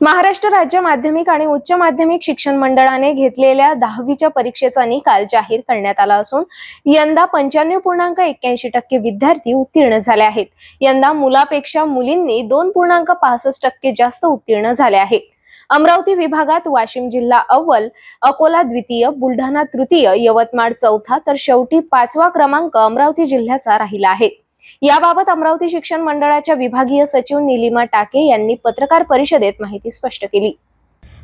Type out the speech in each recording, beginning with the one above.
महाराष्ट्र राज्य माध्यमिक आणि उच्च माध्यमिक शिक्षण मंडळाने घेतलेल्या दहावीच्या परीक्षेचा निकाल जाहीर करण्यात आला असून यंदा पंच्याण्णव पूर्णांक एक्क्याऐंशी टक्के विद्यार्थी उत्तीर्ण झाले आहेत. यंदा मुलापेक्षा मुलींनी दोन पूर्णांक पासष्ट टक्के जास्त उत्तीर्ण झाले आहेत. अमरावती विभागात वाशिम जिल्हा अव्वल अकोला द्वितीय बुलढाणा तृतीय यवतमाळ चौथा तर शेवटी पाचवा क्रमांक अमरावती जिल्ह्याचा राहिला आहे. याबाबत अमरावती शिक्षण मंडळाच्या विभागीय सचिव निलिमा टाके यांनी पत्रकार परिषदेत माहिती स्पष्ट केली.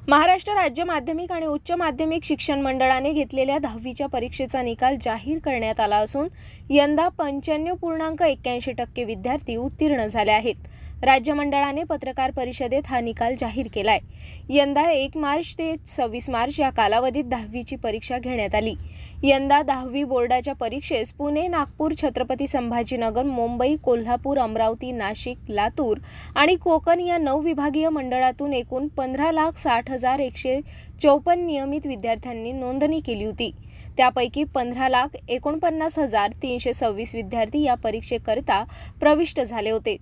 महाराष्ट्र राज्य माध्यमिक आणि उच्च माध्यमिक शिक्षण मंडळाने घेतलेल्या दहावीच्या परीक्षेचा निकाल जाहीर करण्यात आला असून यंदा पंच्याण्णव पूर्णांक एक्क्याऐंशी टक्के विद्यार्थी उत्तीर्ण झाले आहेत. राज्य मंडळाने पत्रकार परिषदेत हा निकाल जाहीर केलाय. यंदा एक मार्च ते सव्वीस मार्च या कालावधीत दहावीची परीक्षा घेण्यात आली. यंदा दहावी बोर्डाच्या परीक्षेस पुणे नागपूर छत्रपती संभाजीनगर मुंबई कोल्हापूर अमरावती नाशिक लातूर आणि कोकण या नऊ विभागीय मंडळातून एकूण पंधरा लाख साठ हजार एकशे चौपन्न नियमित विद्यार्थ्यांनी नोंदणी केली होती. त्यापैकी पंधरा लाख एकोणपन्नास हजार तीनशे सव्वीस विद्यार्थी या परीक्षेकरिता प्रविष्ट झाले होते.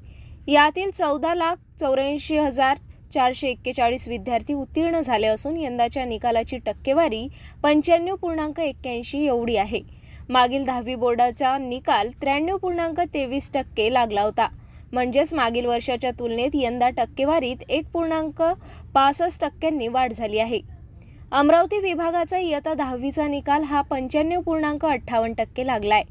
यातील चौदा लाख चौऱ्याऐंशी हजार चारशे एक्केचाळीस विद्यार्थी उत्तीर्ण झाले असून यंदाच्या निकालाची टक्केवारी पंच्याण्णव पूर्णांक एक्क्याऐंशी एवढी आहे. मागील दहावी बोर्डाचा निकाल त्र्याण्णव पूर्णांक तेवीस टक्के लागला होता. म्हणजेच मागील वर्षाच्या तुलनेत यंदा टक्केवारीत एक पूर्णांक पासष्ट टक्क्यांनी वाढ झाली आहे. अमरावती विभागाचा इयत्ता दहावीचा निकाल हा पंच्याण्णव पूर्णांक अठ्ठावन्न टक्के लागलाय.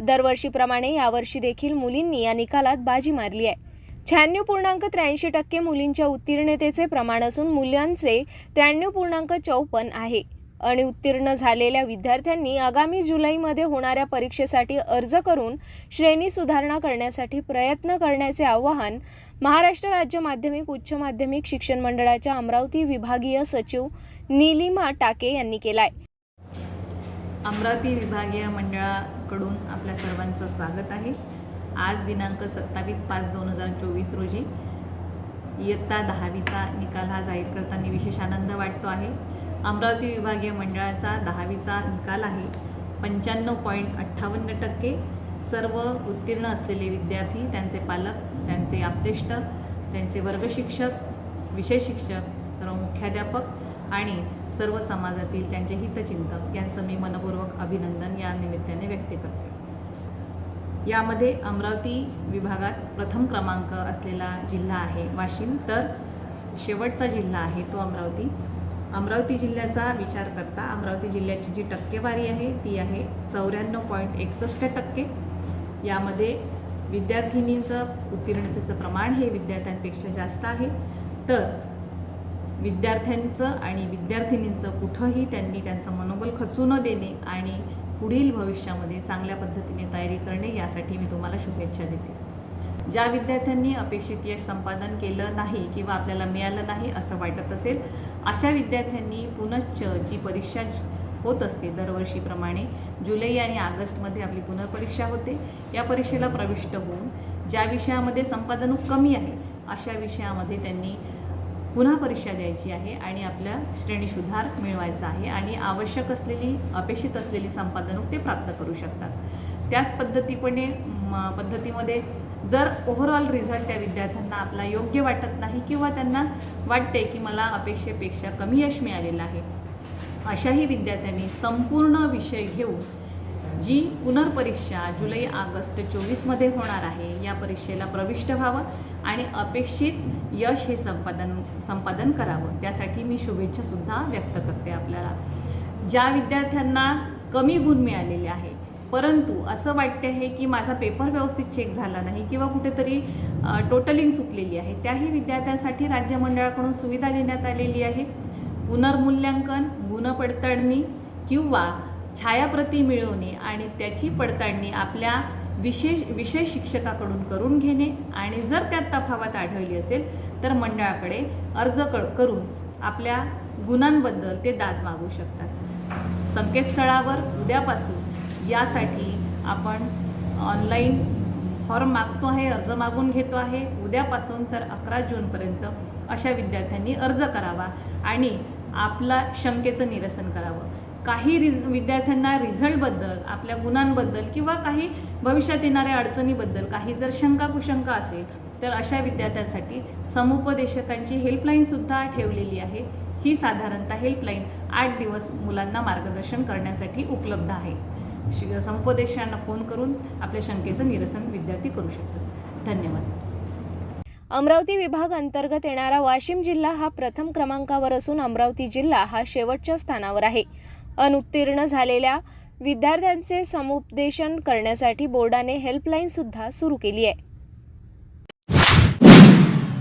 दरवर्षीप्रमाणे यावर्षी देखील मुलींनी या निकालात बाजी मारली आहे. शहाण्णव पूर्णांक त्र्याऐंशी टक्के मुलींच्या उत्तीर्णतेचे प्रमाण असून मुलांचे त्र्याण्णव पूर्णांक चौपन्न आहे. आणि उत्तीर्ण झालेल्या विद्यार्थ्यांनी आगामी जुलैमध्ये होणाऱ्या परीक्षेसाठी अर्ज करून श्रेणी सुधारणा करण्यासाठी प्रयत्न करण्याचे आवाहन महाराष्ट्र राज्य माध्यमिक उच्च माध्यमिक शिक्षण मंडळाच्या अमरावती विभागीय सचिव नीलिमा टाके यांनी केलाय. अमरावती विभागीय मंडळाकडून आपल्या सर्वांचं स्वागत आहे. आज दिनांक सत्तावीस पाच दोन हजार चोवीस रोजी इयत्ता दहावीचा निकाल हा जाहीर करताना विशेष आनंद वाटतो आहे. अमरावती विभागीय मंडळाचा दहावीचा निकाल आहे. पंच्याण्णव पॉईंट अठ्ठावन्न टक्के सर्व उत्तीर्ण असलेले विद्यार्थी त्यांचे पालक त्यांचे आप्तेष्ट त्यांचे वर्गशिक्षक विषय शिक्षक सर्व मुख्याध्यापक आणि सर्व समाजातील त्यांचे हितचिंतक यांचं मी मनपूर्वक अभिनंदन या निमित्ताने व्यक्त करते. यामध्ये अमरावती विभागात प्रथम क्रमांक असलेला जिल्हा आहे वाशिम. तर शेवटचा जिल्हा आहे तो अमरावती. अमरावती जिल्ह्याचा विचार करता अमरावती जिल्ह्याची जी टक्केवारी आहे ती आहे चौऱ्याण्णव पॉईंट एकसष्ट टक्के. यामध्ये विद्यार्थिनींचं उत्तीर्णतेचं प्रमाण हे विद्यार्थ्यांपेक्षा जास्त आहे. तर विद्यार्थ्यांचं आणि विद्यार्थिनींचं कुठंही त्यांनी त्यांचं मनोबल खचू न देणे आणि पुढील भविष्यामध्ये चांगल्या पद्धतीने तयारी करणे यासाठी मी तुम्हाला शुभेच्छा देते. ज्या विद्यार्थ्यांनी अपेक्षित यश संपादन केलं नाही किंवा आपल्याला मिळालं नाही असं वाटत असेल अशा विद्यार्थ्यांनी पुनश्च जी परीक्षा होत असते दरवर्षीप्रमाणे जुलै आणि ऑगस्टमध्ये आपली पुनर्परीक्षा होते. या परीक्षेला प्रविष्ट होऊन ज्या विषयामध्ये संपादन कमी आहे अशा विषयामध्ये त्यांनी पुन्हा परीक्षा द्यायची आहे आणि आपल्या श्रेणी सुधार मिळवायचा आहे आणि आवश्यक असलेली अपेक्षित असलेली संपादनूक ते प्राप्त करू शकतात. त्याच पद्धतीपणे म, पद्धतीमध्ये जर ओव्हरऑल रिझल्ट त्या विद्यार्थ्यांना आपला योग्य वाटत नाही किंवा त्यांना वाटते की मला अपेक्षेपेक्षा कमी यश मिळालेलं आहे अशाही विद्यार्थ्यांनी संपूर्ण विषय घेऊन जी पुनर्परीक्षा जुलै ऑगस्ट चोवीसमध्ये होणार आहे या परीक्षेला प्रविष्ट व्हावं आणि अपेक्षित यश हे संपादन संपादन करावं. त्यासाठी मी शुभेच्छासुद्धा व्यक्त करते आपल्याला. ज्या विद्यार्थ्यांना कमी गुण मिळालेले आहे परंतु असं वाटते आहे की माझा पेपर व्यवस्थित चेक झाला नाही किंवा कुठेतरी टोटलिंग चुकलेली आहे त्याही विद्यार्थ्यांसाठी राज्य मंडळाकडून सुविधा देण्यात आलेली आहे. पुनर्मूल्यांकन गुणपडताळणी किंवा छायाप्रती मिळवणे आणि त्याची पडताळणी आपल्या विशेष विषय शिक्षकाकडून करून घेणे. आणि जर त्यात तफावत आढळली असेल तर मंडळाकडे अर्ज क करून आपल्या गुणांबद्दल ते दाद मागू शकतात. संकेतस्थळावर उद्यापासून यासाठी आपण ऑनलाईन फॉर्म मागतो आहे अर्ज मागून घेतो आहे. उद्यापासून तर अकरा जूनपर्यंत अशा विद्यार्थ्यांनी अर्ज करावा आणि आपला शंकेचं निरसन करावं. काही रिज विद्यार्थ्यांना रिझल्टबद्दल आपल्या गुणांबद्दल किंवा काही भविष्यात येणाऱ्या अडचणीबद्दल काही जर शंका कुशंका असेल तर अशा विद्यार्थ्यांसाठी समुपदेशकांची हेल्पलाईनसुद्धा ठेवलेली आहे. ही साधारणतः हेल्पलाईन आठ दिवस मुलांना मार्गदर्शन करण्यासाठी उपलब्ध आहे. शि समुपदेशांना फोन करून आपल्या शंकेचं निरसन विद्यार्थी करू शकतात. धन्यवाद. अमरावती विभाग अंतर्गत येणारा वाशिम जिल्हा हा प्रथम क्रमांकावर असून अमरावती जिल्हा हा शेवटच्या स्थानावर आहे. अनुत्तीर्ण झालेल्या विद्यार्थ्यांचे समुपदेशन करण्यासाठी बोर्डाने हेल्पलाईनसुद्धा सुरू केली आहे.